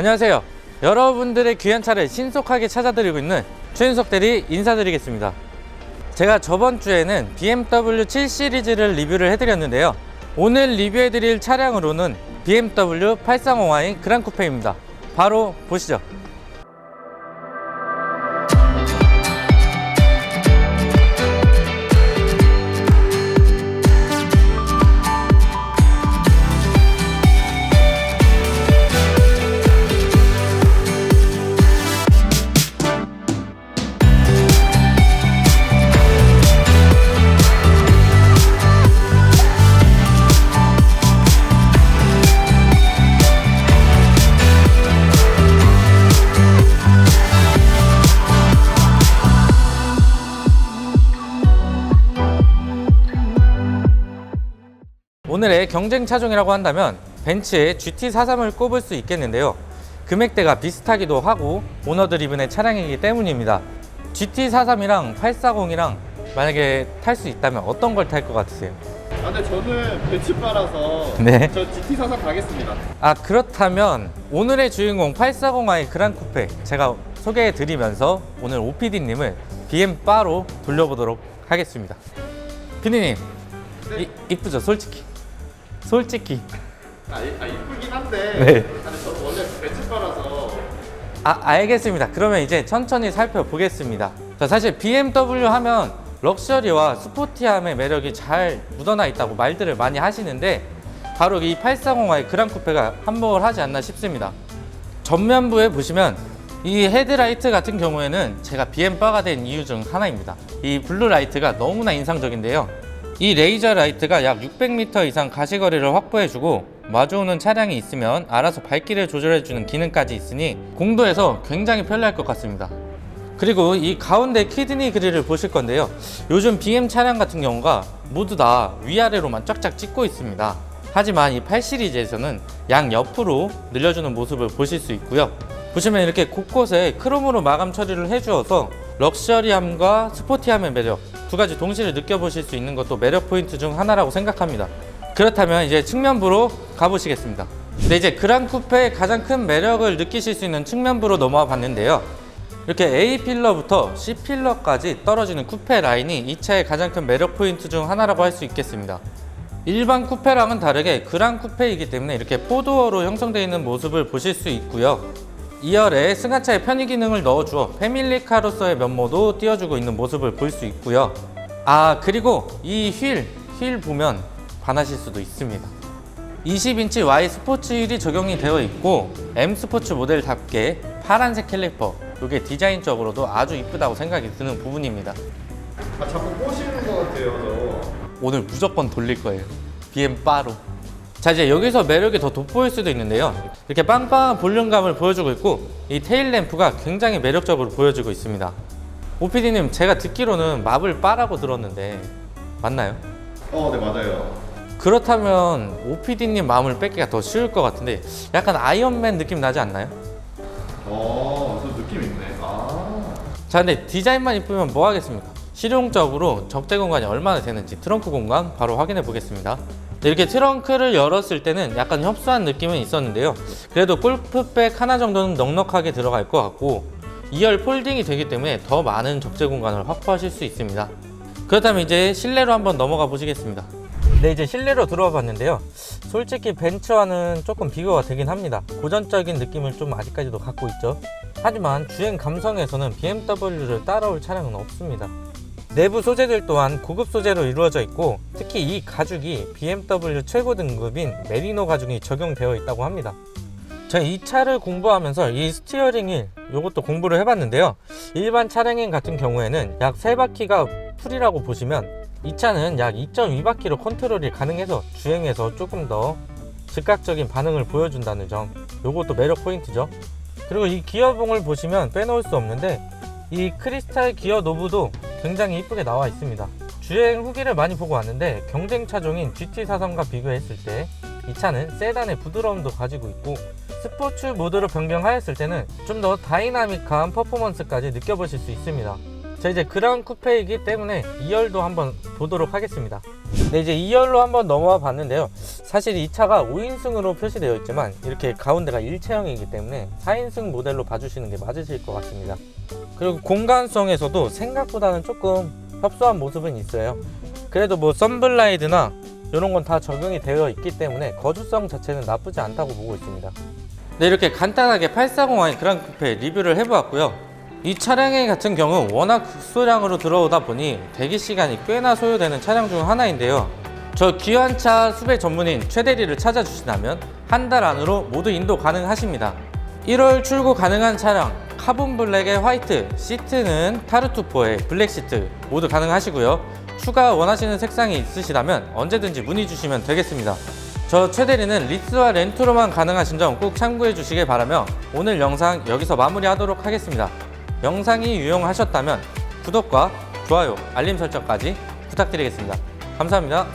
안녕하세요. 여러분들의 귀한 차를 신속하게 찾아드리고 있는 최윤석 대리 인사드리겠습니다. 제가 저번 주에는 BMW 7 시리즈를 리뷰를 해드렸는데요. 오늘 리뷰해드릴 차량으로는 BMW 830i 그란 쿠페입니다. 바로 보시죠. 오늘의 경쟁 차종이라고 한다면 벤츠의 GT43을 꼽을 수 있겠는데요. 금액대가 비슷하기도 하고 오너 드리븐의 차량이기 때문입니다. GT43이랑 840이랑 만약에 탈 수 있다면 어떤 걸 탈 것 같으세요? 아, 근데 저는 벤츠바라서 네. 저 GT44 가겠습니다. 아 그렇다면 오늘의 주인공 840i 그란 쿠페 제가 소개해 드리면서 오늘 OPD님을 BM 바로 돌려보도록 하겠습니다. 피디님 네. 이, 이쁘죠 솔직히 솔직히 아, 이- 아 이쁘긴 한데. 네. 아니 저는 원래 벤츠바라서 아, 알겠습니다. 그러면 이제 천천히 살펴보겠습니다. 자, 사실 BMW 하면 럭셔리와 스포티함의 매력이 잘 묻어나 있다고 말들을 많이 하시는데 바로 이 840i 그란 쿠페가 한몫을 하지 않나 싶습니다. 전면부에 보시면 이 헤드라이트 같은 경우에는 제가 BM바가 된 이유 중 하나입니다. 이 블루 라이트가 너무나 인상적인데요. 이 레이저 라이트가 약 600m 이상 가시거리를 확보해주고 마주오는 차량이 있으면 알아서 밝기를 조절해주는 기능까지 있으니 공도에서 굉장히 편리할 것 같습니다. 그리고 이 가운데 키드니 그릴을 보실 건데요. 요즘 BM 차량 같은 경우가 모두 다 위아래로만 쫙쫙 찍고 있습니다. 하지만 이 8 시리즈에서는 양 옆으로 늘려주는 모습을 보실 수 있고요. 보시면 이렇게 곳곳에 크롬으로 마감 처리를 해주어서 럭셔리함과 스포티함의 매력 두 가지 동시에 느껴보실 수 있는 것도 매력 포인트 중 하나라고 생각합니다. 그렇다면 이제 측면부로 가보시겠습니다. 네, 이제 그란 쿠페의 가장 큰 매력을 느끼실 수 있는 측면부로 넘어와 봤는데요. 이렇게 A 필러부터 C 필러까지 떨어지는 쿠페 라인이 이 차의 가장 큰 매력 포인트 중 하나라고 할 수 있겠습니다. 일반 쿠페랑은 다르게 그란 쿠페이기 때문에 이렇게 포도어로 형성되어 있는 모습을 보실 수 있고요. 2열에 승하차의 편의 기능을 넣어주어 패밀리카로서의 면모도 띄워주고 있는 모습을 볼 수 있고요. 아 그리고 이 휠, 휠 보면 반하실 수도 있습니다. 20인치 Y 스포츠 휠이 적용이 되어 있고 M 스포츠 모델답게 파란색 캘리퍼 이게 디자인적으로도 아주 이쁘다고 생각이 드는 부분입니다. 아, 자꾸 꼬시는 것 같아요. 오늘 무조건 돌릴 거예요. BM 바로. 자 이제 여기서 매력이 더 돋보일 수도 있는데요. 이렇게 빵빵한 볼륨감을 보여주고 있고 이 테일 램프가 굉장히 매력적으로 보여지고 있습니다. 오피디님 제가 듣기로는 마블 바라고 들었는데 맞나요? 저. 어, 네 맞아요. 그렇다면 오피디님 마음을 뺏기가 더 쉬울 것 같은데 약간 아이언맨 느낌 나지 않나요? 어, 저 느낌 있네. 아. 자 근데 디자인만 이쁘면 뭐 하겠습니까? 실용적으로 적재 공간이 얼마나 되는지 트렁크 공간 바로 확인해 보겠습니다. 네, 이렇게 트렁크를 열었을 때는 약간 협소한 느낌은 있었는데요. 그래도 골프백 하나 정도는 넉넉하게 들어갈 것 같고 2열 폴딩이 되기 때문에 더 많은 적재 공간을 확보하실 수 있습니다. 그렇다면 이제 실내로 한번 넘어가 보시겠습니다. 네, 이제 실내로 들어와 봤는데요. 솔직히 벤츠와는 조금 비교가 되긴 합니다. 고전적인 느낌을 좀 아직까지도 갖고 있죠. 하지만 주행 감성에서는 BMW를 따라올 차량은 없습니다. 내부 소재들 또한 고급 소재로 이루어져 있고 특히 이 가죽이 BMW 최고 등급인 메리노 가죽이 적용되어 있다고 합니다. 제가 이 차를 공부하면서 이 스티어링 휠 이것도 공부를 해봤는데요. 일반 차량인 같은 경우에는 약 3바퀴가 풀이라고 보시면 이 차는 약 2.2바퀴로 컨트롤이 가능해서 주행에서 조금 더 즉각적인 반응을 보여준다는 점 이것도 매력 포인트죠. 그리고 이 기어봉을 보시면 빼놓을 수 없는데 이 크리스탈 기어 노브도 굉장히 이쁘게 나와 있습니다. 주행 후기를 많이 보고 왔는데 경쟁 차종인 GT43과 비교했을 때 이 차는 세단의 부드러움도 가지고 있고 스포츠 모드로 변경하였을 때는 좀 더 다이나믹한 퍼포먼스까지 느껴보실 수 있습니다. 자 이제 그랑 쿠페이기 때문에 2열도 한번 보도록 하겠습니다. 네 이제 2열로 한번 넘어와 봤는데요. 사실 이 차가 5인승으로 표시되어 있지만 이렇게 가운데가 일체형이기 때문에 4인승 모델로 봐주시는 게 맞으실 것 같습니다. 그리고 공간성에서도 생각보다는 조금 협소한 모습은 있어요. 그래도 뭐 썬블라이드나 이런 건 다 적용이 되어 있기 때문에 거주성 자체는 나쁘지 않다고 보고 있습니다. 네 이렇게 간단하게 840i 그랑 쿠페 리뷰를 해보았고요 이 차량의 같은 경우 워낙 극소량으로 들어오다 보니 대기 시간이 꽤나 소요되는 차량 중 하나인데요. 저 귀한 차 수배 전문인 최대리를 찾아주신다면 한 달 안으로 모두 인도 가능하십니다. 1월 출고 가능한 차량 카본 블랙의 화이트, 시트는 타르투포의 블랙 시트 모두 가능하시고요. 추가 원하시는 색상이 있으시다면 언제든지 문의 주시면 되겠습니다. 저 최대리는 리스와 렌트로만 가능하신 점 꼭 참고해 주시길 바라며 오늘 영상 여기서 마무리하도록 하겠습니다. 영상이 유용하셨다면 구독과 좋아요, 알림 설정까지 부탁드리겠습니다. 감사합니다.